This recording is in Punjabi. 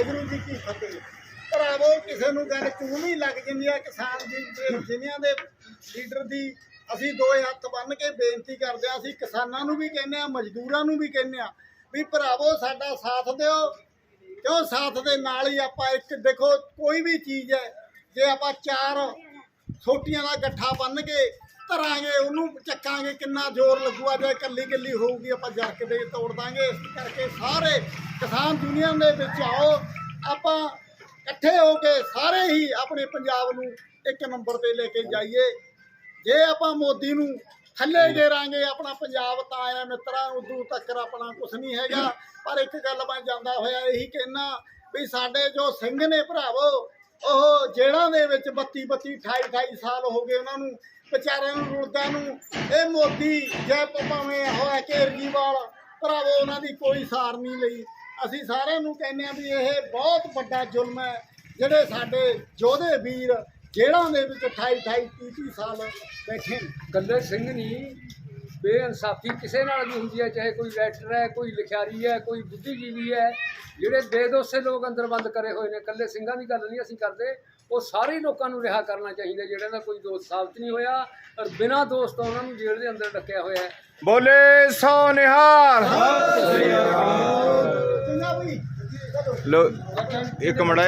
ਵਾਹਿਗੁਰੂ ਜੀ ਕੀ ਫਤਿਹ। ਭਰਾਵੋ, ਕਿਸੇ ਨੂੰ ਗੱਲ ਚੂਨੀ ਲੱਗ ਜਾਂਦੀ ਆ, ਕਿਸਾਨ ਦੀ ਜ਼ਿਲ੍ਹਿਆਂ ਦੇ ਲੀਡਰ ਦੀ ਅਸੀਂ ਦੋਏ ਹੱਥ ਬੰਨ ਕੇ ਬੇਨਤੀ ਕਰਦੇ ਆ, ਅਸੀਂ ਕਿਸਾਨਾਂ ਨੂੰ ਵੀ ਕਹਿੰਦੇ ਆ, ਮਜ਼ਦੂਰਾਂ ਨੂੰ ਵੀ ਕਹਿੰਦੇ ਆ, ਵੀ ਭਰਾਵੋ, ਸਾਡਾ ਸਾਥ ਦਿਓ। ਕਿਉਂ ਸਾਥ ਦੇ ਨਾਲ ਹੀ ਆਪਾਂ ਇੱਕ, ਦੇਖੋ, ਕੋਈ ਵੀ ਚੀਜ਼ ਹੈ, ਜੇ ਆਪਾਂ ਚਾਰ ਛੋਟੀਆਂ ਦਾ ਗੱਠਾ ਬੰਨ ਕੇ ਧਰਾਂਗੇ ਉਹਨੂੰ ਚੱਕਾਂਗੇ ਕਿੰਨਾ ਜ਼ੋਰ ਲੱਗੂਗਾ ਜੇ ਇਕੱਲੀ ਇਕੱਲੀ ਹੋਊਗੀ ਆਪਾਂ ਜਰਕ ਦੇ ਤੋੜ ਦਾਂਗੇ। ਇਸ ਕਰਕੇ ਸਾਰੇ ਕਿਸਾਨ ਯੂਨੀਅਨ ਦੇ ਵਿੱਚ ਆਓ। ਆਪਾਂ ਇਕੱਠੇ ਹੋ ਕੇ ਸਾਰੇ ਹੀ ਆਪਣੇ ਪੰਜਾਬ ਨੂੰ ਇੱਕ ਨੰਬਰ ਤੇ ਲੈ ਕੇ ਜਾਈਏ। ਜੇ ਆਪਾਂ ਮੋਦੀ ਨੂੰ ਥੱਲੇ ਗੇਰਾਂਗੇ ਆਪਣਾ ਪੰਜਾਬ ਤਾਂ ਆਇਆ ਮਿੱਤਰਾਂ ਉਦੋਂ ਤੱਕ ਆਪਣਾ ਕੁਝ ਨਹੀਂ ਹੈਗਾ। ਪਰ ਇੱਕ ਗੱਲ ਮੈਂ ਜਾਂਦਾ ਹੋਇਆ ਇਹੀ ਕਹਿਣਾ ਵੀ ਸਾਡੇ ਜੋ ਸਿੰਘ ਨੇ ਭਰਾਵੋ ਉਹ ਜੇਲ੍ਹਾਂ ਦੇ ਵਿੱਚ 32 32 28 28 ਸਾਲ ਹੋ ਗਏ ਉਹਨਾਂ ਨੂੰ, ਵਿਚਾਰਿਆਂ ਨੂੰ ਰੁਲਦਿਆਂ ਨੂੰ। ਇਹ ਮੋਦੀ, ਜੈ ਭਾਵੇਂ ਹੋਇਆ ਕੇਰਜੀਵਾਲ ਭਰਾਵੋ, ਉਹਨਾਂ ਦੀ ਕੋਈ ਸਾਰ ਨਹੀਂ ਲਈ। ਅਸੀਂ ਸਾਰਿਆਂ ਨੂੰ ਕਹਿੰਦੇ ਆ ਵੀ ਇਹ ਬਹੁਤ ਵੱਡਾ ਜ਼ੁਲਮ ਹੈ, ਜਿਹੜੇ ਸਾਡੇ ਯੋਧੇ ਵੀਰ ਜੇਲ੍ਹਾਂ ਦੇ ਵਿੱਚ 28 28 30 30 ਸਾਲ ਬੈਠੇ ਨੇ। ਸਿੰਘ ਨਹੀਂ ਬੇਇਨਸਾਫੀ ਕਿਸੇ ਨਾਲ ਵੀ ਹੁੰਦੀ ਹੈ, ਚਾਹੇ ਕੋਈ ਰਾਈਟਰ ਹੈ, ਕੋਈ ਲਿਖਿਆਰੀ ਹੈ, ਕੋਈ ਬੁੱਧੀਜੀਵੀ ਹੈ। ਜਿਹੜੇ ਬੇਦੋਸੇ ਲੋਕ ਅੰਦਰ ਬੰਦ ਕਰੇ ਹੋਏ ਨੇ ਕੱਲੇ ਸਿੰਘਾਂ ਦੀ ਗੱਲ ਨਹੀਂ ਅਸੀਂ ਕਰਦੇ ਉਹ ਸਾਰੇ ਲੋਕਾਂ ਨੂੰ ਰਿਹਾ ਕਰਨਾ ਚਾਹੀਦਾ ਜਿਹੜਿਆਂ ਦਾ ਕੋਈ ਦੋਸ਼ ਸਾਬਤ ਨਹੀਂ ਹੋਇਆ ਔਰ ਬਿਨਾਂ ਦੋਸ਼ ਤੋਂ ਉਹਨਾਂ ਨੂੰ ਜੇਲ੍ਹ ਦੇ ਅੰਦਰ ਰੱਖਿਆ ਹੋਇਆ ਹੈ। ਬੋਲੇ ਸੋ ਨਿਹਾਲ। ਚਲੋ ਲੋ ਇੱਕ ਮੜਾ